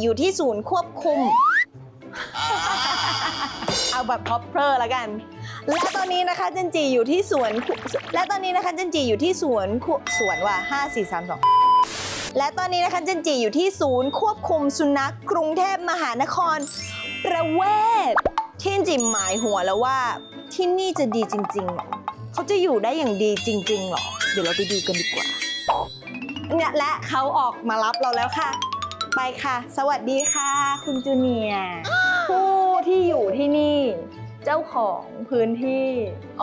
อยู่ที่ศูนย์ควบคุม เอาแบบพอปเพอร์ละกัน และตอนนี้นะคะเจนจีอยู่ที่สวนคุและตอนนี้นะคะเจนจีอยู่ที่สวนคุสวนว่าห้าสี่สามสองและตอนนี้นะคะเจนจีอยู่ที่ศูนย์ควบคุมสุนัขกรุงเทพมหานคร ประเวศที่เจนจีหมายหัวแล้วว่า ที่นี่จะดีจริงๆหรอเขาจะอยู่ได้อย่างดีจริงๆหรอ เดี๋ยวเราไปดูกันดีกว่าเนี่ยและเขาออกมารับเราแล้วค่ะ ไปค่ะ สวัสดีค่ะ คุณจูเนียร์ผู้ที่อยู่ที่นี่ เจ้าของพื้นที่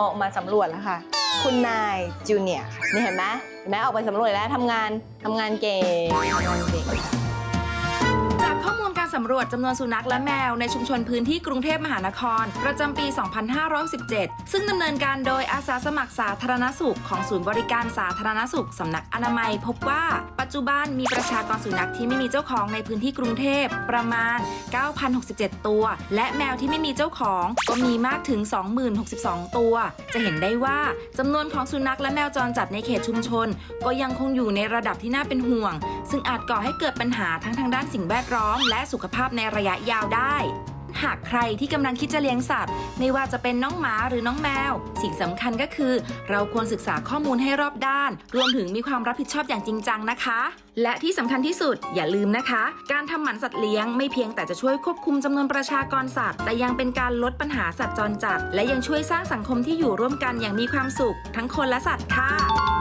ออกมาสำรวจแล้วค่ะ คุณนายจูเนียร์ค่ะนี่เห็นไหมเห็นไหมออกไปสำรวจแล้วทำงานทำงานเก่งทำงานเก่งำรวจจำนวนสุนัขและแมวในชุมชนพื้นที่กรุงเทพมหานคร ประจำปี 2567ซึ่งดำเนินการโดยอาสาสมัครสาธารณสุขของศูนย์บริการสาธารณสุขสำนักอนามัย พบว่าปัจจุบันมีประชากรสุนัขที่ไม่มีเจ้าของในพื้นที่กรุงเทพประมาณ 9,067 ตัว และแมวที่ไม่มีเจ้าของก็มีมากถึง 20,062 ตัว จะเห็นได้ว่าจำนวนของสุนัขและแมวจรจัดในเขตชุมชน ก็ยังคงอยู่ในระดับที่น่าเป็นห่วง ซึ่งอาจก่อให้เกิดปัญหาทั้งทางด้านสิ่งแวดล้อมและสุขภาพในระยะยาวได้ หากใครที่กำลังคิดจะเลี้ยงสัตว์ ไม่ว่าจะเป็นน้องหมาหรือน้องแมว สิ่งสำคัญก็คือ เราควรศึกษาข้อมูลให้รอบด้าน รวมถึงมีความรับผิดชอบอย่างจริงจังนะคะ และที่สำคัญที่สุดอย่าลืมนะคะ การทำหมันสัตว์เลี้ยงไม่เพียงแต่จะช่วยควบคุมจำนวนประชากรสัตว์ แต่ยังเป็นการลดปัญหาสัตว์จรจัด และยังช่วยสร้างสังคมที่อยู่ร่วมกันอย่างมีความสุข ทั้งคนและสัตว์ค่ะ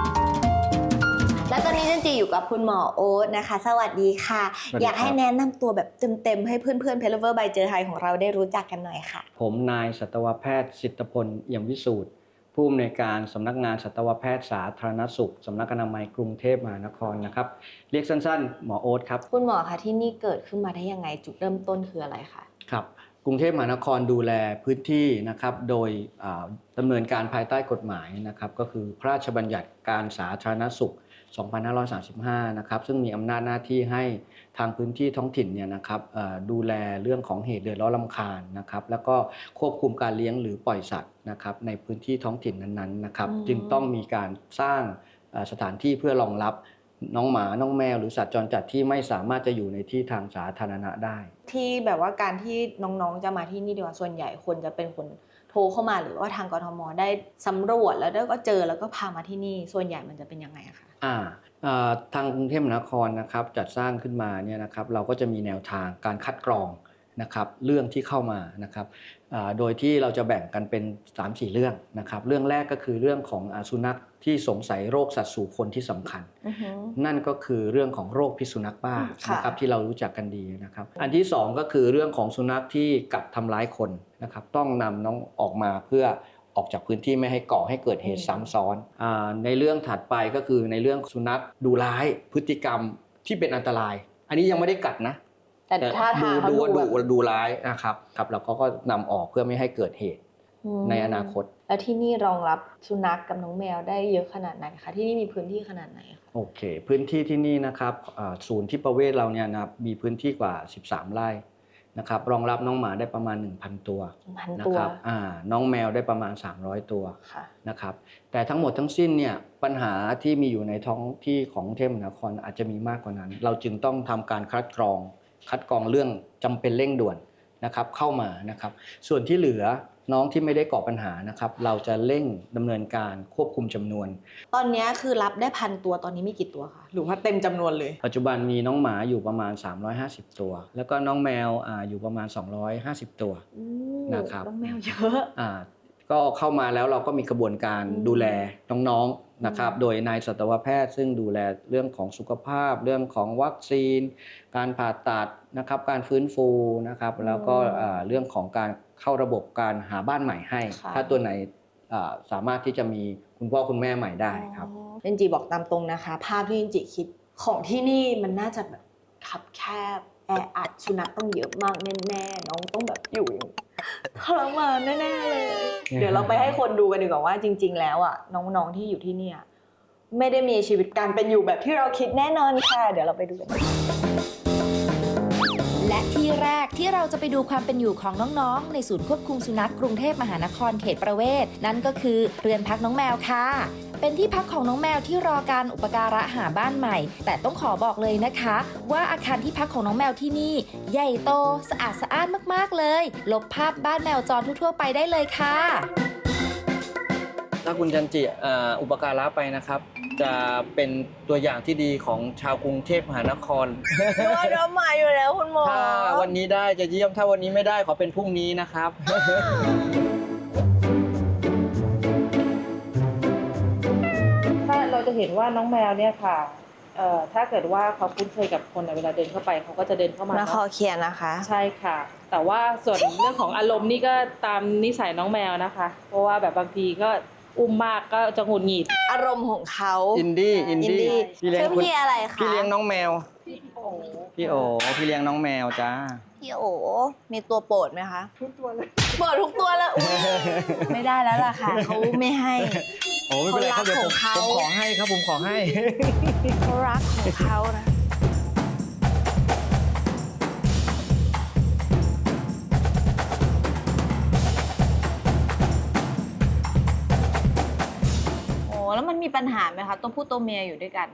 และตอนนี้เจนจีอยู่กับคุณหมอโอ๊ตนะคะ สวัสดีค่ะสวัสดีครับอยากให้แนะนำตัวแบบเต็มๆให้เพื่อนๆเพลเวอร์ใบเจอไทยของเราได้รู้จักกันหน่อยค่ะ ผมนายสัตวแพทย์สิทธพลเอี่ยมวิสูตรผู้อำนวยการสำนักงานสัตวแพทย์สาธารณสุขสำนักอนามัยกรุงเทพมหานครนะครับเรียกสั้นๆ หมอโอ๊ตครับคุณหมอคะที่นี่เกิดขึ้นมาได้ยังไงจุดเริ่มต้นคืออะไรคะครับกรุงเทพมหานครดูแลพื้นที่นะครับโดยอ่าดำเนินการภายใต้กฎหมายนะครับก็คือพระราชบัญญัติการสาธารณสุข 2535 นะครับ ซึ่งมีอำนาจหน้าที่ให้ทางพื้นที่ท้องถิ่นเนี่ยนะครับเอ่อดูแลเรื่องของเหตุเดือดร้อนรำคาญนะครับ แล้วก็ควบคุมการเลี้ยงหรือปล่อยสัตว์นะครับในพื้นที่ท้องถิ่นนั้นๆนะครับอืมจึงต้องมีการสร้างเอ่อสถานที่เพื่อรองรับน้องหมา น้องแมว หรือสัตว์จรจัดที่ไม่สามารถจะอยู่ในที่ทางสาธารณะได้ ที่แบบว่าการที่น้องๆ จะมาที่นี่ดีกว่า ส่วนใหญ่คนจะเป็นคนโทรเข้ามาหรือว่าทางกทมได้สำรวจแล้วก็เจอแล้วก็พามาที่นี่ ส่วนใหญ่มันจะเป็นยังไงอะคะ อ่าเอ่อทางกรุงเทพมหานครนะครับจัดสร้างขึ้นมาเนี่ยนะครับเราก็จะมีแนวทางการคัดกรองนะครับเรื่องที่เข้ามานะครับอ่าโดยที่เราจะแบ่งกันเป็น 3-4 เรื่องนะครับเรื่องแรกก็คือเรื่องของอาสุนัขที่สงสัยโรคสัตว์สู่คนที่สำคัญอือหือนั่นก็คือเรื่องของโรคพิษสุนัขบ้าค่ะนะครับที่เรารู้จักกันดีนะครับ อันที่สองก็คือเรื่องของสุนัขที่กัดทำร้ายคนนะครับต้องนำน้องออกมาเพื่อ ออกจากพื้นที่ไม่ให้ก่อให้เกิดเหตุซ้ำซ้อนอาในเรื่องถัดไปก็คือในเรื่องสุนัขดูร้ายพฤติกรรมที่เป็นอันตราย อันนี้ยังไม่ได้กัดนะ แต่ท่าทางเขาดูดูดูแบบดูร้ายนะครับครับเราก็ก็นำออกเพื่อไม่ให้เกิดเหตุมในอนาคต แล้วที่นี่รองรับสุนัขกับน้องแมวได้เยอะขนาดไหนคะที่นี่มีพื้นที่ขนาดไหนคะโอเค พื้นที่ที่นี่นะครับอ่าศูนย์ที่ประเวศเราเนี่ยนะครับมีพื้นที่กว่า 13 ไร่ นะครับรองรับน้องหมาได้ประมาณ 1,000 ตัวพันนะตัวครับอ่าน้องแมวได้ประมาณ 300 ตัวค่ะ นะครับแต่ทั้งหมดทั้งสิ้นเนี่ยปัญหาที่มีอยู่ในท้องที่ของกรุงเทพมหานครอาจจะมีมากกว่านั้น เราจึงต้องทำการคัดกรอง คัดกรองเรื่องจำเป็นเร่งด่วนนะครับเข้ามานะครับส่วนที่เหลือ น้องที่ไม่ได้ก่อปัญหานะครับ เราจะเร่งดำเนินการควบคุมจำนวน ตอนเนี้ยคือรับได้พันตัวตอนนี้มีกี่ตัวคะหรือว่าเต็มจำนวนเลย ปัจจุบันมีน้องหมาอยู่ประมาณ 350 ตัว แล้วก็น้องแมวอาอยู่ประมาณ 250 ตัวอู้นะครับน้องแมวเยอะ อ่าก็เข้ามาแล้วเราก็มีกระบวนการอืมดูแลน้องๆนะครับอืมโดยนายสัตวแพทย์ซึ่งดูแลเรื่องของสุขภาพ เรื่องของวัคซีน การผ่าตัดนะครับ การฟื้นฟูนะครับ แล้วก็อ่าเรื่องของการ เข้าระบบการหาบ้านใหม่ให้ ค่ะ ถ้าตัวไหนอ่าสามารถที่จะมีคุณพ่อคุณแม่ใหม่ได้ครับ อ๋อเจนจีบอกตามตรงนะคะ ภาพที่เจนจีคิดของที่นี่มันน่าจะแบบขับแคบแออัดสุนัขต้องเยอะมากแน่ๆน้องต้องแบบอยู่อย่างทรมานแน่ๆเลยเดี๋ยวเราไปให้คนดูกันดีกว่าว่าจริง ๆ แล้วอะน้องๆที่อยู่ที่เนี่ยไม่ได้มีชีวิตการเป็นอยู่แบบที่เราคิดแน่นอนค่ะ เดี๋ยวเราไปดูกันและ และที่แรกที่เราจะไปดูความเป็นอยู่ของน้องๆ ในศูนย์ควบคุมสุนัขกรุงเทพมหานครเขตประเวศ นั่นก็คือเรือนพักน้องแมวค่ะเป็นที่พักของน้องแมวที่รอการอุปการะหาบ้านใหม่ แต่ต้องขอบอกเลยนะคะ ว่าอาคารที่พักของน้องแมวที่นี่ ใหญ่โต สะอาดสะอ้านมากๆเลย ลบภาพบ้านแมวจรทั่วๆไปได้เลยค่ะ ถ้าคุณจันจิอ่าอุปการะไปนะครับ จะเป็นตัวอย่างที่ดีของชาวกรุงเทพมหานครนวดน้ำมาอยู่แล้วคุณหมอ ถ้าวันนี้ได้จะเยี่ยมถ้าวันนี้ไม่ได้ขอเป็นพรุ่งนี้นะครับ ถ้าเราจะเห็นว่าน้องแมวเนี่ยค่ะเอ่อถ้าเกิดว่าเขาคุ้นเคยกับคนอะเวลาเดินเข้าไปเขาก็จะเดินเข้ามามาเนอะคอเขียนนะคะ ใช่ค่ะ แต่ว่าส่วนเรื่องของอารมณ์นี่ก็ตามนิสัยน้องแมวนะคะ เพราะว่าแบบบางทีก็ อุ้มมากก็จะหงุดหงิด อารมณ์ของเขา อินดี้อินดี้อินดี้พี่เลี้ยงชื่อคุณพี่อะไรคะ พี่เลี้ยงน้องแมว พี่โอพี่เลี้ยงน้องแมวจ้า พี่โอมีตัวโปรดไหมคะ ทุกตัวเลยโปรดทุกตัวเลยอุ๊ยไม่ได้แล้วล่ะค่ะเขาไม่ให้ โอ้ไม่เป็นไรครับเดี๋ยวผมเขารักของเขาผมขอให้ครับผมขอให้ เขารักของเขานะ มันมีปัญหาไหมคะตัวผู้ตัวเมียอยู่ด้วยกัน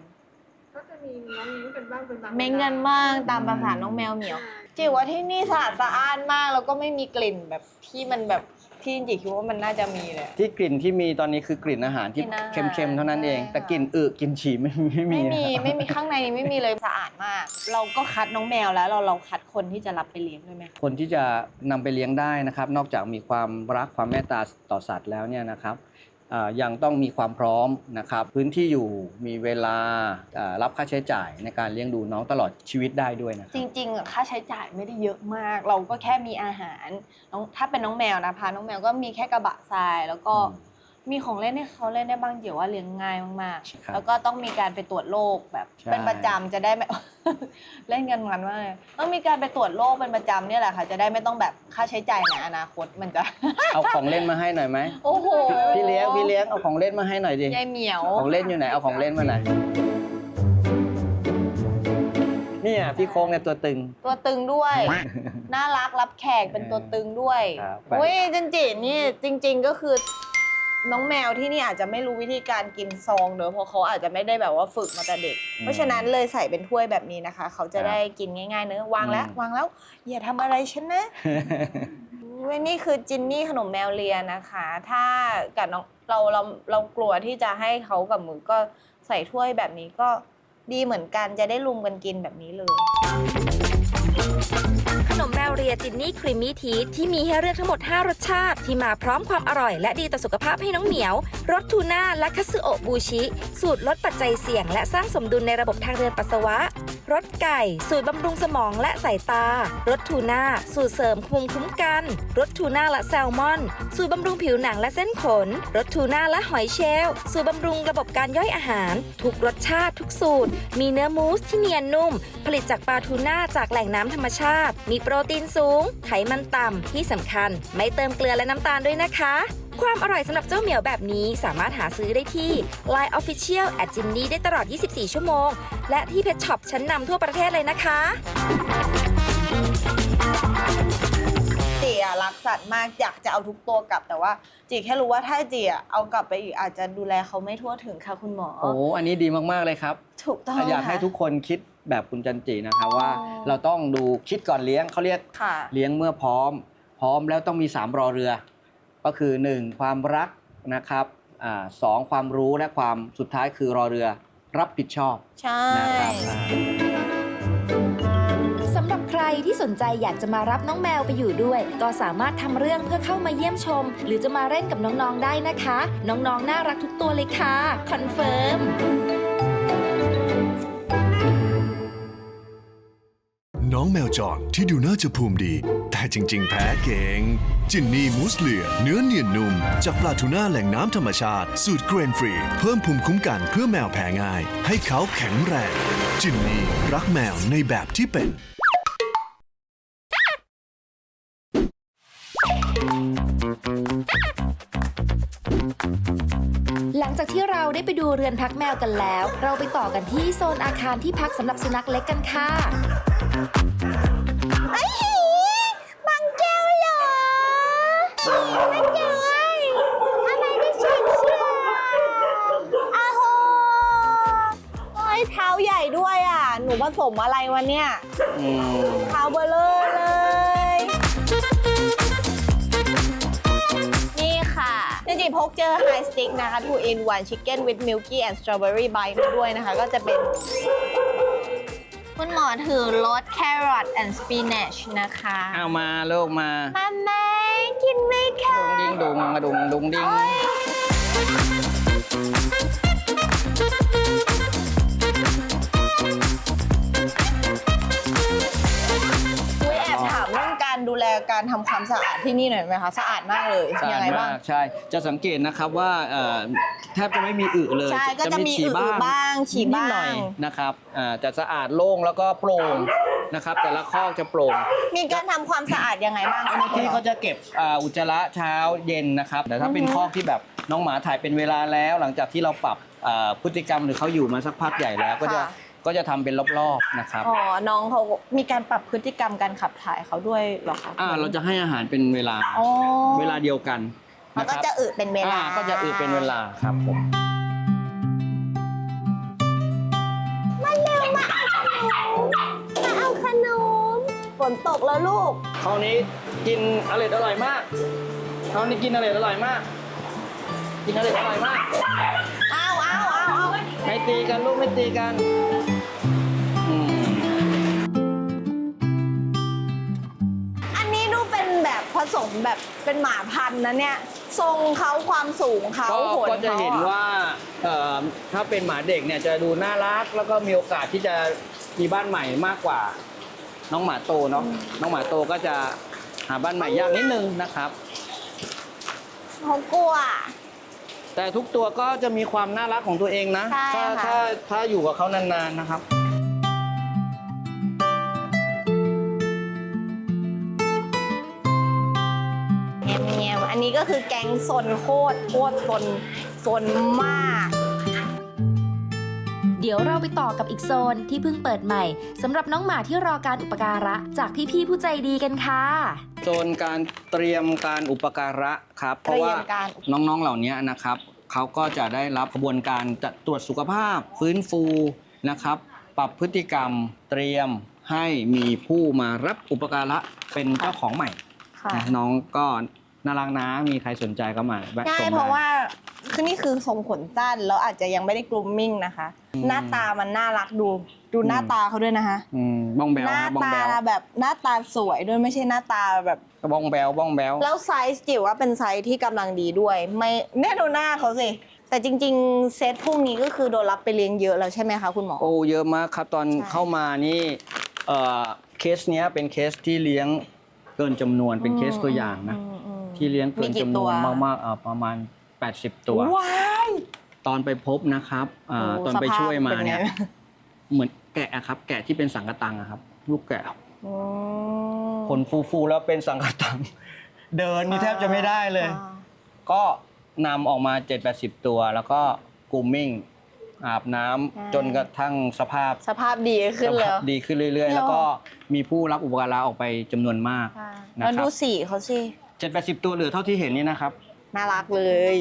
ก็จะมีน้องเม้งกันบ้างเป็นบางเม้งกันมากตามภาษาน้องแมวเหมียวจิว่าที่นี่สะอาดสะอ้านมากแล้วก็ไม่มีกลิ่นแบบที่มันแบบที่จิคิดว่ามันน่าจะมีเลยอะ ที่กลิ่นที่มีตอนนี้คือกลิ่นอาหารที่กลิ่นอาหารเค็มๆเท่านั้นเอง ใช่แต่กลิ่นอึกลิ่นฉี่ไม่ไม่มีไม่มีนะครับ ไม่มีข้างในนี้ไม่มีเลยสะอาดมาก เราก็คัดน้องแมวแล้วเราเราคัดคนที่จะรับไปเลี้ยงด้วยไหมคะคนที่จะนำไปเลี้ยงได้นะครับ นอกจากมีความรักความเมตตาต่อสัตว์แล้วเนี่ยนะครับอ่า ยังต้องมีความพร้อมนะครับพื้นที่อยู่มีเวลาอ่ารับค่าใช้จ่ายในการเลี้ยงดูน้องตลอดชีวิตได้ด้วยนะคจรับริงๆอะค่าใช้จ่ายไม่ได้เยอะมาก เราก็แค่มีอาหารน้องถ้าเป็นน้องแมวนะพาน้องแมวก็มีแค่กระบะทรายแล้วก็อื มมีของเล่นให้เขาเล่นได้บ้างเดี๋ยวว่าเลี้ยงง่ายมากครับ ๆ แล้วก็ต้องมีการไปตรวจโรคแบบใช่เป็นประจำจะได้ไม่ เล่นกันมันมากเลยต้องมีการไปตรวจโรคเป็นประจำเนี่ยแหละค่ะ จะได้ไม่ต้องแบบค่าใช้จ่ายในอนาคตมันจะ เอาของเล่นมาให้หน่อยไหมโอ้โหพี่เลี้ยงพี่เลี้ยงเอาของเล่นมาให้หน่อยดิยายเหมียว ของเล่นอยู่ไหนเอาของเล่นมาหน่อยเนี่ยพี่โค้งเนี่ยตัวตึง ตัวตึงด้วย น่ารักรับแขกเป็นตัวตึงด้วยครับเว้ยจันจินี่จริง ๆ ก็คือ น้องแมวที่นี่อาจจะไม่รู้วิธีการกินซองเนอะเพราะเขาอาจจะไม่ได้แบบว่าฝึกมาแต่เด็ก เพราะฉะนั้นเลยใส่เป็นถ้วยแบบนี้นะคะ เขาจะได้กินง่ายๆเนอะวางแล้ววางแล้วอย่าทำอะไรฉันนะเว้ยนี่คือจินนี่ขนมแมวเลียนะคะ ถ้ากับน้องเราเราเรากลัวที่จะให้เขากับมือก็ใส่ถ้วยแบบนี้ก็ดีเหมือนกันจะได้ลุมกันกินแบบนี้เลยขนมแมวเรียจินนี่ครีมมี่ทีที่มีให้เลือกทั้งหมด 5 รสชาติ ที่มาพร้อมความอร่อยและดีต่อสุขภาพให้น้องเหมียว รสทูน่าและคัสึโอะบูชิ สูตรลดปัจจัยเสี่ยง และสร้างสมดุลในระบบทางเดินปัสสาวะ รสไก่ สูตรบำรุงสมองและสายตา รสทูน่า สูตรเสริมภูมิคุ้มกัน รสทูน่าและแซลมอน สูตรบำรุงผิวหนังและเส้นขน รสทูน่าและหอยเชลล์สูตรบำรุงระบบการย่อยอาหาร ทุกรสชาติทุกสูตร มีเนื้อมูสที่เนียนนุ่มผลิตจากปลาทูน่าจากแหล่งน้ำธรรมชาติ มีโปรตีนสูง ไขมันต่ำ ที่สำคัญ ไม่เติมเกลือและน้ำตาลด้วยนะคะ ความอร่อยสำหรับเจ้าเหมียวแบบนี้สามารถหาซื้อได้ที่ Line Official at j i n n y ได้ตลอด 24 ชั่วโมง และที่เพจช็อปชั้นนำทั่วประเทศเลยนะคะจีอะรักสัตว์มากอยากจะเอาทุกตัวกลับแต่ว่า จีแค่รู้ว่าถ้าจีอะเอากลับไปอีกอาจจะดูแลเขาไม่ทั่วถึงค่ะคุณหมอ โอ้ อันนี้ดีมาก ๆ เลยครับ ถูกต้องอยากให้ค่ะทุกคนคิด แบบคุณจันจีนะครับว่า อ๋อ เราต้องดูคิดก่อนเลี้ยงเขาเรียก ค่ะ เลี้ยงเมื่อพร้อม พร้อมแล้วต้องมี 3 รอเรือ ก็คือ 1 ความรักนะครับอาสองความรู้และความสุดท้ายคือรอเรือรับผิดชอบใช่ นะครับอ่าสำหรับใครที่สนใจอยากจะมารับน้องแมวไปอยู่ด้วย ก็สามารถทำเรื่องเพื่อเข้ามาเยี่ยมชม หรือจะมาเล่นกับน้องๆได้นะคะ น้องๆน่ารักทุกตัวเลยค่ะ คอนเฟิร์ม น้องแมวจรที่ดูน่าจะภูมิดี แต่จริง ๆ แพ้เก่งจินนี่มูสเลียเนื้อเนียนนุ่ม จากปลาทูน่าแหล่งน้ำธรรมชาติ สูตรเกรนฟรี เพิ่มภูมิคุ้มกันเพื่อแมวแพ้ง่าย ให้เขาแข็งแรง จินนี่รักแมวในแบบที่เป็น งจากที่เราได้ไปดูเรือนพักแมวกันแล้ว เราไปต่อกันที่โซนอาคารที่พักสำหรับสุนัขเล็กกันค่ะไอ้หีบางแก้วเหรอบันยังไทำไมได้เชือกอาโหโอ้ยเท้าใหญ่ด้วยอะ หนูผสมอะไรวะเนี่ย เท้าเบลอ จริงๆพกเจอไฮสติ๊กนะคะ two in one chicken with milky and strawberry bite มาด้วยนะคะ ก็จะเป็น คุณหมอถือรส carrot and spinach นะคะเอามาลูกมามาแม่กินไหมคะ ดุงดิ้งดุงกระดุงดุงดิ้งโอ๊ย ดูแลการทำความสะอาดที่นี่หน่อยไหมคะสะอาดมากเลยสะยัอางดไงบ้างมากใช่ จะสังเกตนะครับว่าเอ่อแทบจะไม่มีอึเลยใช่ ก็จะมีฉี่อึบ้างฉี่นิดๆหน่อยบ้างนะครับอ่าจะสะอาดโล่งแล้วก็โปร่งนะครับ แต่ละคอกจะโปร่ง มีการทำความสะอาดยังไงบ้างเจ้าหน้าที่เขาจะเก็บอ่าอุจจาระเช้าเย็นนะครับ แต่ถ้าเป็นอือฮึ คอกที่แบบน้องหมาถ่ายเป็นเวลาแล้ว หลังจากที่เราปรับอ่าพฤติกรรมหรือเขาอยู่มาสักพักใหญ่แล้ว ก็จะค่ะ ก็จะทำเป็นรอบๆนะครับ อ๋อ น้องเขามีการปรับพฤติกรรมการขับถ่ายเขาด้วยเหรอคะอ่าเราจะให้อาหารเป็นเวลา อ๋อเวลาเดียวกันเขานะคก็รับจะอึเป็นเวลา อ่ก็จะอึเป็นเวลาครับผมมาเร็วมาเอาขนม มาเอาขนม ฝนตกแล้วลูก คราวนี้กินอร่อยอร่อยมากคราวนี้กินอร่อยอร่อยมาก กินอร่อยอร่อยมาก เอาเอาเอาเอาไม่ตีกันลูกไม่ตีกัน อืมอันนี้ดูเป็นแบบผสมแบบเป็นหมาพันธุ์นะเนี่ย ทรงเขาความสูงเขาก็ขนก็จะเขาเห็นอะว่าเอ่อถ้าเป็นหมาเด็กเนี่ยจะดูน่ารัก แล้วก็มีโอกาสที่จะมีบ้านใหม่มากกว่า น้องหมาโตเนาะน้องหมาโตก็จะหาบ้านใหม่ยากนิดนึงนะครับ เขากลัว แต่ทุกตัวก็จะมีความน่ารักของตัวเองนะ ใช่ถ้าค่ะ ถ้าถ้าอยู่กับเขานานๆนะครับ ก็คือแก๊งซนโคตรโคตรซนซนมาก เดี๋ยวเราไปต่อกับอีกโซนที่เพิ่งเปิดใหม่สำหรับน้องหมาที่รอการอุปการะจากพี่ๆผู้ใจดีกันค่ะ โซนการเตรียมการอุปการะครับ เพราะว่าเตรียมการ น้องๆเหล่านี้นะครับเขาก็จะได้รับกระบวนการจะตรวจสุขภาพฟื้นฟูนะครับ ปรับพฤติกรรมเตรียมให้มีผู้มารับอุปการะเป็นเจ้าของใหม่ค่ะ นะน้องก็ น่ารักนะ มีใครสนใจก็มาแวะชง่ายมเพราะได้ว่าคือนี่คือทรงขนสั้นแล้วอาจจะยังไม่ได้กรูมมิ่งนะคะ อืมหน้าตามันน่ารักดูดูหน้าตาเขาด้วยนะคะ อืมบ้องแบวหน้านะบ้องตาแบวแบบหน้าตาสวยด้วยไม่ใช่หน้าตาแบบ ก็บ้องแบวบ้องแบวแล้วไซส์จิ๋วว่าเป็นไซส์ที่กำลังดีด้วย ไม่แน่ดูหน้าเขาสิ แต่จริง ๆ เซตพวกนี้ก็คือโดนรับไปเลี้ยงเยอะแล้วใช่ไหมคะคุณหมอ โอ้เยอะมากครับตอนใช่ เข้ามานี่เอ่อเคสเนี้ยเป็นเคสที่เลี้ยงเกินจำนวนเป็นเคสตัวอย่างนะ มอืม ที่เลี้ยงเกิมีนกี่จำนตัววนมากๆอ่าประมาณ 80 ตัว ว้ายตอนไปพบนะครับอ่าโตอนไปสภพช่วยมาป็ไงเนี่ยเหมือนแกะอะครับ แกะที่เป็นสังกะตังอะครับ ลูกแกะอืมขนฟูๆแล้วเป็นสังกะตัง เดินนี่แทบจะไม่ได้เลยอ่าก็นำออกมา 7-80 ตัว แล้วก็กรูมมิ่งอาบน้ำจนกระทั่งสภาพสภาพดีขึ้นสแล้ภาวพดีขึ้นเรื่อยเดี๋ๆยวแล้วก็มีผู้รับอุปการะออกไปจำนวนมากอ่านะครับแล้วดูสีเขาสิ 7-80ตัวเหลือเท่าที่เห็นนี่นะครับ น่ารักเลย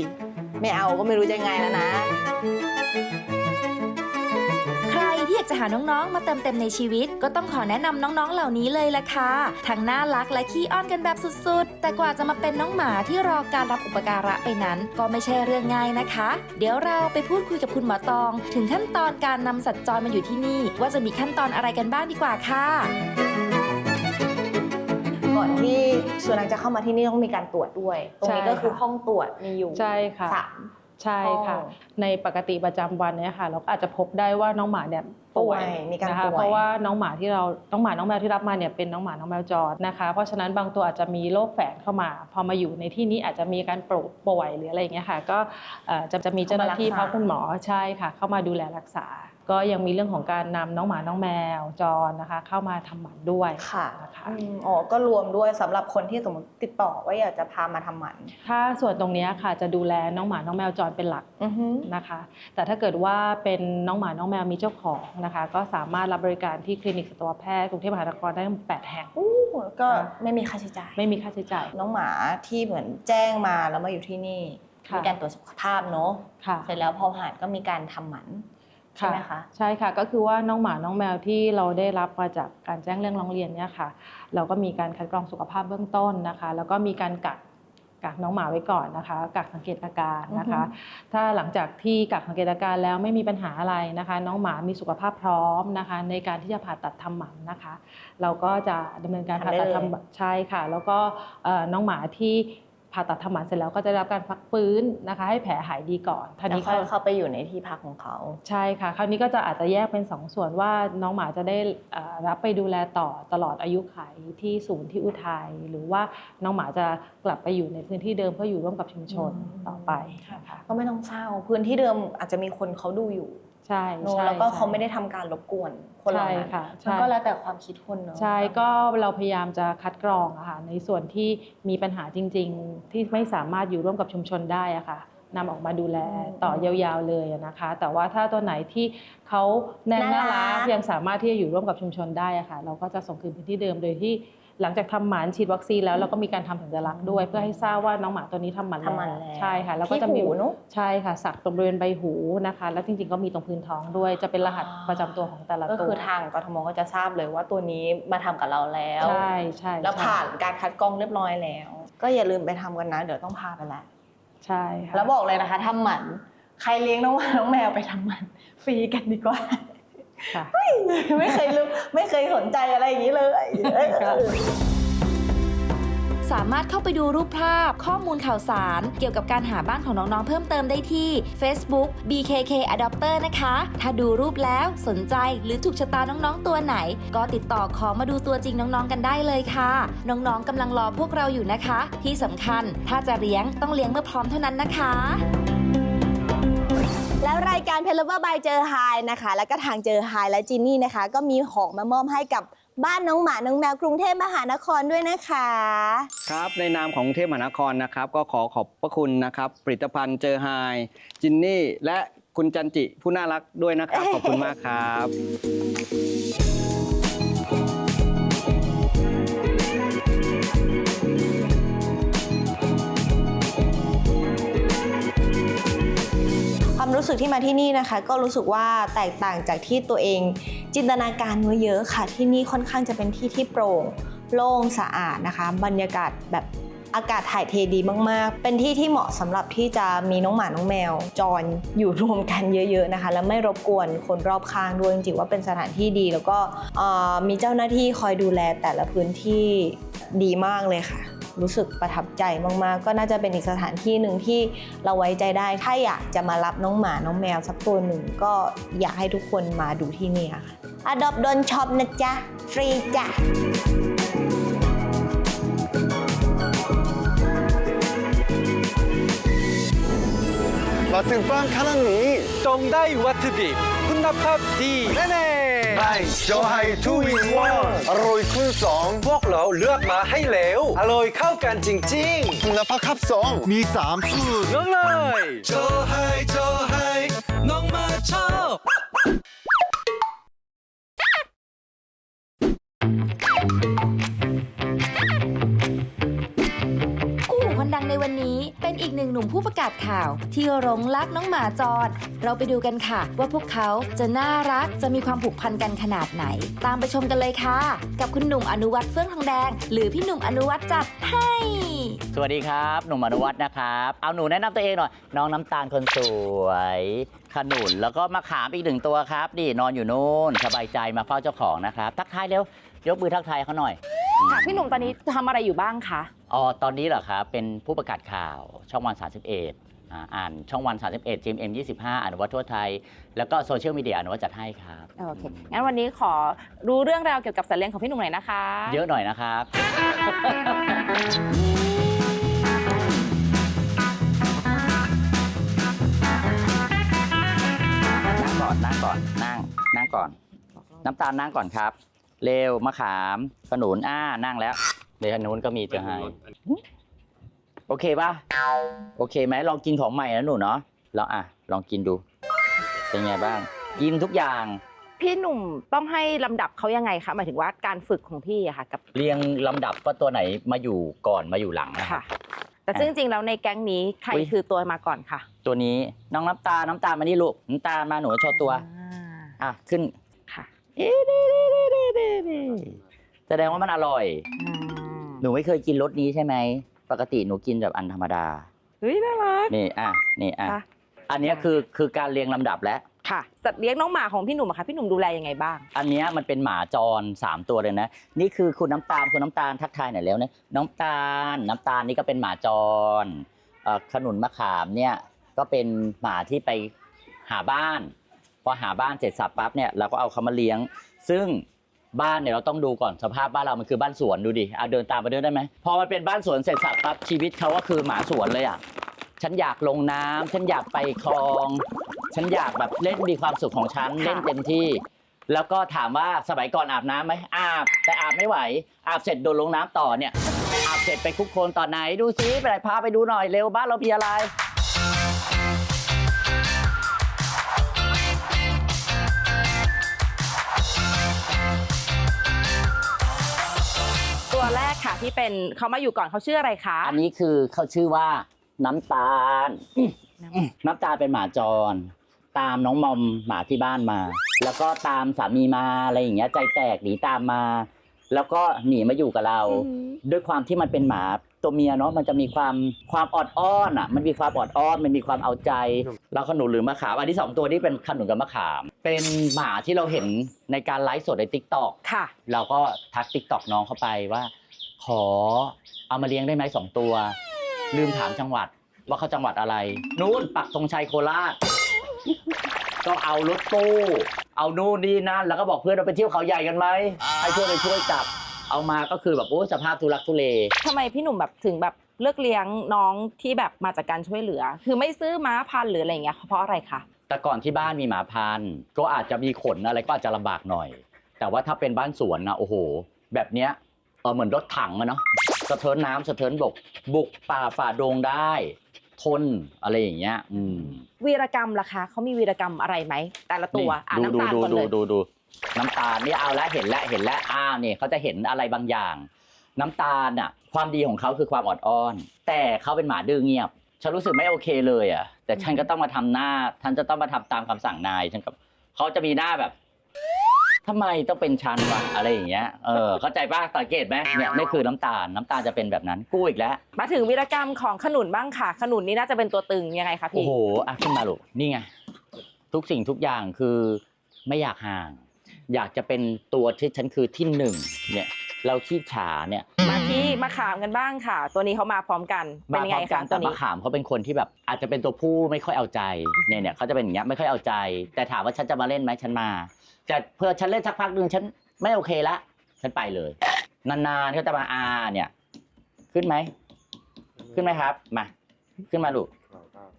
ไม่เอาก็ไม่รู้จะไงแล้วนะ ใครที่อยากจะหาน้องๆ มาเติมเต็มในชีวิต ก็ต้องขอแนะนำน้องๆ เหล่านี้เลยละค่ะ ทั้งน่ารักและขี้อ้อนกันแบบสุดๆ แต่กว่าจะมาเป็นน้องหมาที่รอการรับอุปการะไปนั้น ก็ไม่ใช่เรื่องง่ายนะคะ เดี๋ยวเราไปพูดคุยกับคุณหมอตอง ถึงขั้นตอนการนำสัตว์จรมาอยู่ที่นี่ ว่าจะมีขั้นตอนอะไรกันบ้างดีกว่าค่ะ ก่อนที่สุนัขจะเข้ามาที่นี่ต้องมีการตรวจด้วย ตรงนี้ใช่ก็คือค่ะห้องตรวจมีอยู่ใช่ค่ะสามใช่ค่ะอ๋อในปกติประจำวันเนี่ยค่ะ เราก็อาจจะพบได้ว่าน้องหมาเนี่ยป่วยป่วยมีการนะคะป่วยเพราะว่าน้องหมาที่เราน้องหมาน้องแมวที่รับมาเนี่ยเป็นน้องหมาน้องแมวจรนะคะ เพราะฉะนั้นบางตัวอาจจะมีโรคแฝงเข้ามา พอมาอยู่ในที่นี้อาจจะมีการปวดป่วยหรืออะไรอย่างเงี้ยค่ะ ก็เอ่อจะจะมีเจ้าหน้าที่เข้ามารักษาเพราะคุณหมอใช่ค่ะ เข้ามาดูแลรักษา ก็ยังมีเรื่องของการนำน้องหมาน้องแมวจรนะคะ เข้ามาทำหมันด้วยค่ะนะคะอืมอ๋อก็รวมด้วยสำหรับคนที่สมมติติดต่อว่าอยากจะพามาทำหมัน ถ้าส่วนตรงเนี้ยค่ะจะดูแลน้องหมาน้องแมวจรเป็นหลักอือฮึนะคะ แต่ถ้าเกิดว่าเป็นน้องหมาน้องแมวมีเจ้าของนะคะ ก็สามารถรับบริการที่คลินิกสัตวแพทย์กรุงเทพมหานครได้ทั้ง8แห่งอู้ก็ไม่มีค่าใช้จ่าย ไม่มีค่าใช้จ่าย น้องหมาที่เหมือนแจ้งมาแล้วมาอยู่ที่นี่ค่ะมีการตรวจสุขภาพเนอะค่ะเสร็จแล้วพอผ่านก็มีการทำหมัน ใช่ไหมคะใช่ค่ะก็คือว่าน้องหมาน้องแมวที่เราได้รับมาจากการแจ้งเรื่องร้องเรียนเนี่ยค่ะ เราก็มีการคัดกรองสุขภาพเบื้องต้นนะคะ แล้วก็มีการกักกักน้องหมาไว้ก่อนนะคะกักสังเกตอาการนะคะ ถ้าหลังจากที่กักสังเกตอาการแล้วไม่มีปัญหาอะไรนะคะ น้องหมามีสุขภาพพร้อมนะคะ ในการที่จะผ่าตัดทำหมันนะคะ เราก็จะดำเนินการทำผ่าได้ตัดเลยทำหมันใช่ค่ะ แล้วก็เอ่อน้องหมาที่ ผ่าตัดทำหมันเสร็จแล้วก็จะได้รับการพักฟื้นนะคะ ให้แผลหายดีก่อนทีแล้วนี้ค่อยก็เข้าไปอยู่ในที่พักของเขา ใช่ค่ะ คราวนี้ก็จะอาจจะแยกเป็นสองส่วนว่าน้องหมาจะได้เอ่อรับไปดูแลต่อตลอดอายุขัยที่ศูนย์ที่อุทัยหรือว่าน้องหมาจะกลับไปอยู่ในพื้นที่เดิมเพื่ออยู่ร่วมกับชุมชนอืมต่อไปค่ะก็ไม่ต้องเศร้าพื้นที่เดิมอาจจะมีคนเขาดูอยู่ ใช่เนอะใช่แล้วก็ใช่เขาไม่ได้ทำการรบกวนคนเหล่าใช่นั้นค่ะมันใช่ก็แล้วแต่ความคิดคนเนาะ ใช่ก็เราพยายามจะคัดกรองอะค่ะในส่วนที่มีปัญหาจริง ๆ ที่ไม่สามารถอยู่ร่วมกับชุมชนได้อะค่ะนำออกมาดูแลต่อยาวๆเลยอะนะคะ แต่ว่าถ้าตัวไหนที่เขาแน่นน่ารักยังสามารถที่จะอยู่ร่วมกับชุมชนได้อะค่ะ เราก็จะส่งคืนพื้นที่เดิมโดยที่ หลังจากทำหมันฉีดวัคซีนแล้วเราก็มีการทำสัญลักษณ์ด้วย เพื่อให้ทราบว่าน้องหมาตัวนี้ทำหมันทำมันแล้วใช่ค่ะแล้วก็จะมีที่หูเนอะใช่ค่ะ สักตรงบริเวณใบหูนะคะ แล้วจริงๆก็มีตรงพื้นท้องด้วย จะเป็นรหัสประจำตัวของแต่ละก็ตัวคือทางกทมก็จะทราบเลยว่าตัวนี้มาทำกับเราแล้วใช่ใช่แล้วใช่ผ่านการคัดกรองเรียบร้อยแล้ว ก็อย่าลืมไปทำกันนะ เดี๋ยวต้องพาไปแล้วใช่ค่ะแล้วบอกเลยนะคะทำหมันใครเลี้ยงน้องหมาน้องแมวไปทำหมันฟรีกันดีกว่าค่ะ ไม่เคยรู้ไม่เคยสนใจอะไรอย่างนี้เลยเออสามารถเข้าไปดูรูปภาพข้อมูลข่าวสาร เกี่ยวกับการหาบ้านของน้องๆ เพิ่มเติมได้ที่ Facebook BKK Adopter นะคะ ถ้าดูรูปแล้วสนใจหรือถูกชะตาน้องๆ ตัวไหน ก็ติดต่อขอมาดูตัวจริงน้องๆ กันได้เลยค่ะ น้องๆกำลังรอพวกเราอยู่นะคะ ที่สำคัญถ้าจะเลี้ยงต้องเลี้ยงเมื่อพร้อมเท่านั้นนะคะ แล้วรายการเพลเวอร์บายเจอไฮนะคะ แล้วก็ทางเจอไฮและจินนี่นะคะ ก็มีของมามอบให้กับบ้านน้องหมา น้องแมวกรุงเทพมหานครด้วยนะคะ ครับ ในนามของกรุงเทพมหานครนะครับ ก็ขอขอบพระคุณนะครับ ผลิตภัณฑ์เจอไฮจินนี่ และคุณจันจิผู้น่ารักด้วยนะครับ ขอบคุณมากครับ รู้สึกที่มาที่นี่นะคะ ก็รู้สึกว่าแตกต่างจากที่ตัวเอง จินตนาการไว้เยอะค่ะ ที่นี่ค่อนข้างจะเป็นที่ที่โปร่งโล่งสะอาดนะคะ บรรยากาศแบบอากาศถ่ายเทดีมาก ๆ เป็นที่ที่เหมาะสำหรับที่จะมีน้องหมา น้องแมว จรอยู่รวมกันเยอะ ๆ นะคะ แล้วไม่รบกวนคนรอบข้างด้วยจริงๆว่าเป็นสถานที่ดี แล้วก็มีเจ้าหน้าที่คอยดูแลแต่ละพื้นที่ดีมากเลยค่ะ รู้สึกประทับใจมากๆ ก็น่าจะเป็นอีกสถานที่หนึ่งที่เราไว้ใจได้ ถ้าอยากจะมารับน้องหมาน้องแมวสักตัวหนึ่งก็อยากให้ทุกคนมาดูที่นี่ค่ะ Adopt Don't Shop นะจ๊ะ ฟรีจ้ะมาถึงบ้านขนาดนี้ต้องได้วัตถุดิบคุณภาพดีแน่ ไฮโชไฮทูอินวันอร่อยคูณสองๆพวกเราเลือกมาให้แล้วอร่อยเข้ากันจริงคุณภาพครับสองมีสามสูตรๆน้องเลยโจไฮโจไฮน้องมาชอบ นอีกหนึ่งหนุ่มผู้ประกาศข่าว ที่หลงรักน้องหมาจร เราไปดูกันค่ะ ว่าพวกเขาจะน่ารักจะมีความผูกพันกันขนาดไหน ตามไปชมกันเลยค่ะ กับคุณหนุ่มอนุวัฒน์เฟื่องทองแดง หรือพี่หนุ่มอนุวัฒน์จัดให้สวัสดีครับหนุ่มอนุวัฒน์นะครับเอาหนูแนะนำตัวเองหน่อยน้องน้ำตาลคนสวยขนุนแล้วก็มะขามอีกหนึ่งตัวครับนี่นอนอยู่นู่นสบายใจมาเฝ้าเจ้าของนะครับทักทายเร็วยกมือทักทายเขาหน่อยค่ะพี่หนุ่มตอนนี้ทำอะไรอยู่บ้างคะ อ๋อตอนนี้เหรอครับเป็นผู้ประกาศข่าวช่องวัน 31อ่าอ่านช่องวัน 31 GMM 25อนุวัฒน์ทั่วไทย แล้วก็โซเชียลมีเดียอนุวัฒน์จัดให้ครับโอเค งั้นวันนี้ขอรู้เรื่องราวเกี่ยวกับสัตว์เลี้ยงของพี่หนุ่มหน่อยนะคะ เยอะหน่อยนะครับ นั่งก่อนนั่งก่อนนั่งนั่งก่อน น้ำตาลนั่งก่อนครับ เร็วมะขามขนุนอ้านั่งแล้ว เดี๋ยวทางนู้นก็มีเจอให้โอเคป่ะโอเคไหมลองกินของใหม่นะหนูเนาะลองอะ ลองกินดู เป็นไงบ้าง กินทุกอย่าง พี่หนุ่มต้องให้ลำดับเขายังไงคะหมายถึงว่าการฝึกของพี่อะค่ะกับเรียงลำดับว่าตัวไหนมาอยู่ก่อนมาอยู่หลังนะค่ะ แต่ซึ่งจริงๆแล้วในแก๊งนี้ใครอุ๊ย คือตัวมาก่อนค่ะตัวนี้น้องน้ำตาลน้ำตาลมานี่ลูกน้ำตาลมาหนูโชว์ตัว อ่าอะขึ้นค่ะเอ๊ะดีดีดีดีดีดีแสดงว่ามันอร่อยอ่า หนูไม่เคยกินรสนี้ใช่ไหม ปกติหนูกินแบบอันธรรมดา เฮ้ยน่ารัก นี่อะนี่อะค่ะ อันเนี้ยคือคือการเรียงลำดับแล้ว ค่ะ สัตว์เลี้ยงน้องหมาของพี่หนุ่มอะค่ะ พี่หนุ่มดูแลยังไงบ้าง อันเนี้ยมันเป็นหมาจร 3 ตัวเลยนะ นี่คือคุณน้ำตาลคุณน้ำตาลทักทายหน่อยแล้วเนี่ยน้ำตาลน้ำตาลนี่ก็เป็นหมาจรเอ่อขนุนมะขามเนี่ยก็เป็นหมาที่ไปหาบ้าน พอหาบ้านเสร็จสับปั๊บเนี่ยเราก็เอาเขามาเลี้ยง ซึ่ง บ้านเนี่ยเราต้องดูก่อนสภาพบ้านเรามันคือบ้านสวนดูดิเอาเดินตามไปด้วยได้ไหมพอมันเป็นบ้านสวนเสร็จสับปั๊บชีวิตเขาก็คือหมาสวนเลยอะฉันอยากลงน้ำฉันอยากไปคลอง ฉันอยากแบบเล่นมีความสุขของฉันเล่นเต็มที่ แล้วก็ถามว่าสมัยก่อนอาบน้ำไหมอาบ แต่อาบไม่ไหว อาบเสร็จโดนลงน้ำต่อเนี่ยอาบเสร็จไปคุกโคลนตอนไหนดูซิไปไหนพาไปดูหน่อยเร็วบ้านเรามีอะไร ที่เป็นเขามาอยู่ก่อนเขาชื่ออะไรคะอันนี้คือเขาชื่อว่าน้ำตาล น้ำตาลเป็นหมาจร ตามน้องมอมหมาที่บ้านมา แล้วก็ตามสามีมาอะไรอย่างเงี้ยใจแตกหนีตามมา แล้วก็หนีมาอยู่กับเรา ด้วยความที่มันเป็นหมาตัวเมียเนาะมันจะมีความความออดอ้อนอะ มันมีความออดอ้อนมันมีความเอาใจแล้วขนุนหรือมะขามอันที่สองตัวนี้เป็นขนุนกับมะขาม เป็นหมาที่เราเห็นในการไลฟ์สดในทิกตอกค่ะเราก็ทักติ๊กตอกน้องเข้าไปว่า ขอเอามาเลี้ยงได้ไหมสองตัว ลืมถามจังหวัดว่าเขาจังหวัดอะไร นู่นปักธงชัยโคราช ก็เอารถตู้เอานู่นนี่นั่นแล้วก็บอกเพื่อนเราไปเที่ยวเขาใหญ่กันไหมให้เพื่อนไปช่วยจับ เอามาก็คือแบบโอ้ยสภาพทุลักทุเลทำไมพี่หนุ่มแบบถึงแบบเลือกเลี้ยงน้องที่แบบมาจากการช่วยเหลือ คือไม่ซื้อม้าพันธุ์หรืออะไรอย่างเงี้ยเพราะอะไรคะแต่ก่อนที่บ้านมีหมาพันธุ์ก็อาจจะมีขนอะไรก็อาจจะลำบากหน่อย แต่ว่าถ้าเป็นบ้านสวนนะโอ้โห แบบเนี้ย เออเหมือนรถถังอะเนาะสะเทินน้ำสะเทินบก บุกป่าฝ่าดงได้ ทนอะไรอย่างเงี้ย อืมวีรกรรมล่ะคะเขามีวีรกรรมอะไรไหม แต่ละตัวอะนี่น้ำตาลดูก่อนดูเลดูยดูดูน้ำตาลนี่เอาแล้วเห็นแล้วเห็นแล้วอ้าวนี่เขาจะเห็นอะไรบางอย่าง น้ำตาลอะ ความดีของเขาคือความอดอ้อน แต่เขาเป็นหมาดื้อเงียบ ฉันรู้สึกไม่โอเคเลยอะ แต่ฉันก็ต้องมาทำหน้าฉันจะต้องมาทำตามคำสั่งนายฉันก็เขาจะมีหน้าแบบ ทำไมต้องเป็นฉันวะอะไรอย่างเงี้ยเออเข้าใจป่ะสังเกตไหมเนี่ยนี่คือน้ำตาลน้ำตาลจะเป็นแบบนั้นกู้อีกแล้ว มาถึงวีรกรรมของขนุนบ้างค่ะ ขนุนนี่น่าจะเป็นตัวตึงยังไงคะโอ้พี่ โหอะขึ้นมาลูกนี่ไง ทุกสิ่งทุกอย่างคือไม่อยากห่าง อยากจะเป็นตัวที่ฉันคือที่หนึ่งเนี่ย เราขี้ฉาเนี่ยมาที่มะขามกันบ้างค่ะ ตัวนี้เขามาพร้อมกันเป็นมายังพร้ไงอมกัคะนตัแต่วมะนี้ขามเขาเป็นคนที่แบบ อาจจะเป็นตัวผู้ไม่ค่อยเอาใจเนี่ยเนี่ยเขาจะเป็นอย่างเงี้ยไม่ค่อยเอาใจ แต่ถามว่าฉันจะมาเล่นไหมฉันมาแต่เพื่อฉันเล่นสักพักหนึ่งฉันไม่โอเคละฉันไปเลย นานๆเขาจะมาอาเนี่ย ขึ้นไหมขึ้นไหมครับมาขึ้นมาลูก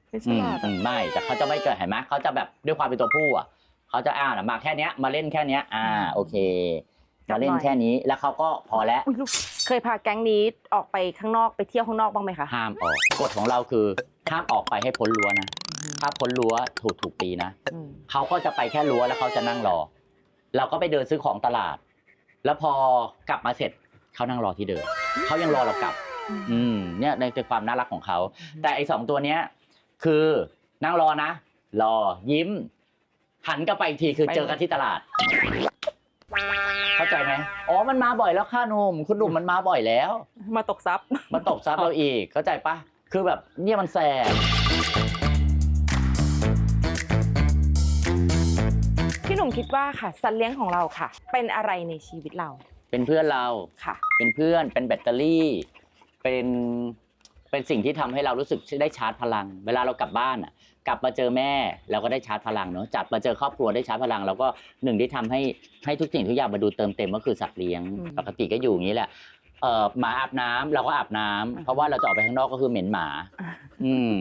ไม่ฉอืมลาดอืมไม่แต่เขาจะไม่เกิดเห็นไหมเขาจะแบบด้วยความเป็นตัวผู้อะเขาจะอ่านะมาแค่เนี้ยมาเล่นแค่เนี้ยอ่าโอเค มาเล่นแค่นี้แล้วเขาก็พอแล้วอุ๊ยลูกเคยพาแก๊งนี้ออกไปข้างนอกไปเที่ยวข้างนอกบ้างไหมคะ ห้ามออกกฎของเราคือห้ามออกไปให้พ้นรั้วนะถ้าพ้นรั้วถูกถูกตีนะอืม เขาก็จะไปแค่รั้วแล้วเขาจะนั่งรอ เราก็ไปเดินซื้อของตลาด แล้วพอกลับมาเสร็จเขานั่งรอที่เดิมเขายังรอเรากลับ อืมเนี่ยในความน่ารักของเขา แต่ไอ้สองตัวเนี้ย คือนั่งรอนะ รอยิ้ม หันกลับไปอีกทีคือเจอกันที่ตลาดเข้า ใจไหมอ๋อมันมาบ่อยแล้วค่ะหนุ่มคุณหนุ่มมันมาบ่อยแล้ว มาตกซับมันตบซับเราอีกเข้าใจปะคือแบบเนี่ยมันแสบพี่หนุ่มคิดว่าค่ะ สัตว์เลี้ยงของเราค่ะ เป็นอะไรในชีวิตเราเป็นเพื่อนเราค่ะ เป็นเพื่อนเป็นแบตเตอรี่ เป็นเป็นสิ่งที่ทำให้เรารู้สึกได้ชาร์จพลัง เวลาเรากลับบ้านอะ กลับมาเจอแม่เราก็ได้ชาร์จพลังเนาะจับมาเจอครอบครัวได้ชาร์จพลังแล้วก็หนึ่งที่ทำให้ให้ทุกสิ่งทุกอย่างมาดูเติมเต็มก็คือสัตว์เลี้ยงอืมปกติก็อยู่อย่างนี้แหละเอ่อหมาอาบน้ำเราก็อาบน้ำเพราะว่าเราจะออกไปข้างนอกก็คือเหม็นหมา อืม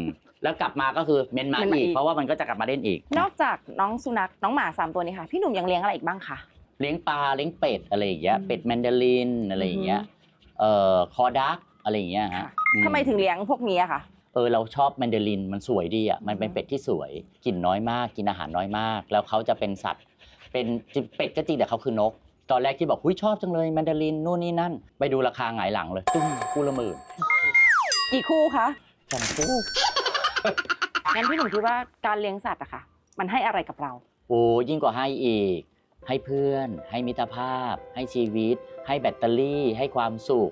แล้วกลับมาก็คือเหม็นหมาเหม็นหมาอีกอีกเพราะว่ามันก็จะกลับมาเล่นอีก นอกจากน้องสุนัขน้องหมาสามตัวนี้ค่ะ พี่หนุ่มยังเลี้ยงอะไรอีกบ้างคะเลี้ยงปลาเลี้ยงเป็ดอะไรอย่างเงี้ยอืมเป็ดแมนดารินอะไรอย่างเงี้ยเอ่อคอดักอะไรอย่างเงี้ยฮะค่ะอืทำไมถึงเลี้ยงพวกนี้อะคะ เออเราชอบแมนดารินมันสวยดีอะมันเป็นอืมเป็ดที่สวยกินน้อยมาก กินอาหารน้อยมาก แล้วเขาจะเป็นสัตว์ เป็นเป็ดก็จริงแต่เขาคือนก ตอนแรกที่บอกหุ้ยชอบจังเลยแมนดารินนู่นนี่นั่น ไปดูราคาหงายหลังเลยตุ้มคู่ละหมื่นกี่คู่คะสองคู่งั้นพี่หนุ่มคิดว่าการเลี้ยงสัตว์อะค่ะ มันให้อะไรกับเราโหโอ้ยิ่งกว่าให้อีก ให้เพื่อน ให้มิตรภาพ ให้ชีวิต ให้แบตเตอรี่ ให้ความสุข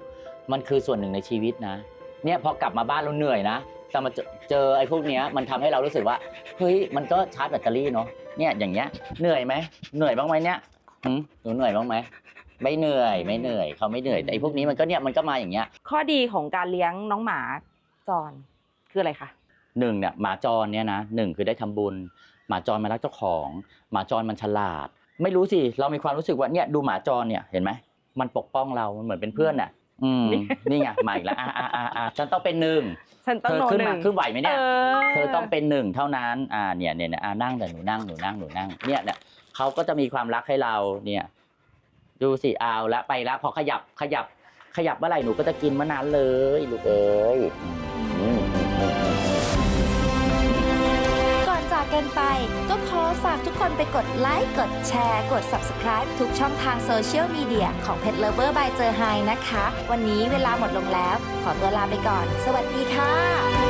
มันคือส่วนหนึ่งในชีวิตนะ เนี่ยพอกลับมาบ้านเราเหนื่อยนะแต่มาเจอเจอไอ้พวกเนี้ยมันทำให้เรารู้สึกว่าเฮ้ยมันก็ชาร์จแบตเตอรี่เนาะเนี่ยอย่างเงี้ยเหนื่อยไหมเหนื่อยบ้างไหมเนี่ยหึหนูเหนื่อยบ้างไหมไม่เหนื่อยไม่เหนื่อยเขาไม่เหนื่อยแต่ไอ้พวกนี้มันก็เนี่ยมันก็มาอย่างเงี้ย ข้อดีของการเลี้ยงน้องหมาจรคืออะไรคะ หนึ่งเนี่ยหมาจรเนี่ยนะหนึ่งคือได้ทำบุญ หมาจรมันรักเจ้าของ หมาจรมันฉลาด ไม่รู้สิ เรามีความรู้สึกว่าเนี่ยดูหมาจรเนี่ยเห็นไหมมันปกป้องเรามันเหมือนเป็นเพื่อนน่ะ อืมนี่ไงมาอีกแล้วอ่าอ่าอ่าอ่าฉันต้องเป็นหนึ่งฉันต้องเธอโนขึ้นหมานึ่งขึ้นไหวไหมเนี่ยเออเธอต้องเป็นหนึ่งเท่านั้นอ่าเนี่ยเนี่ยเนี่ยอ่านั่งแต่หนูนั่งหนูนั่งหนูนั่งเนี่ยเนี่ยเขาก็จะมีความรักให้เราเนี่ย ดูสิเอาละไปละพอขยับขยับขยับเมื่อไหร่หนูก็จะกินเมื่อนั้นเลยลูกเอ้ยอืม กันไป ก็ขอฝากทุกคนไปกดไลค์ กดแชร์ กด Subscribe ทุกช่องทางโซเชียลมีเดียของ Pet Lover by เจอไฮนะคะ วันนี้เวลาหมดลงแล้ว ขอตัวลาไปก่อน สวัสดีค่ะ